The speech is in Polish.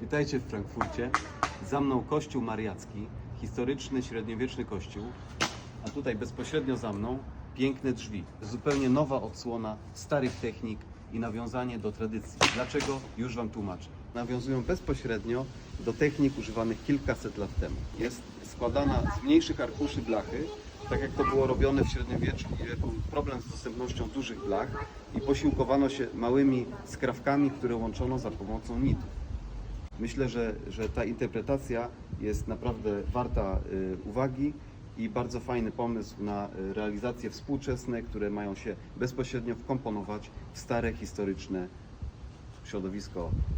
Witajcie w Frankfurcie. Za mną kościół mariacki, historyczny, średniowieczny kościół, a tutaj bezpośrednio za mną piękne drzwi. Zupełnie nowa odsłona starych technik i nawiązanie do tradycji. Dlaczego? Już Wam tłumaczę. Nawiązują bezpośrednio do technik używanych kilkaset lat temu. Jest składana z mniejszych arkuszy blachy, tak jak to było robione w średniowieczu. Był problem z dostępnością dużych blach i posiłkowano się małymi skrawkami, które łączono za pomocą nitów. Myślę, że, że ta interpretacja jest naprawdę warta y, uwagi i bardzo fajny pomysł na y, realizacje współczesne, które mają się bezpośrednio wkomponować w stare historyczne środowisko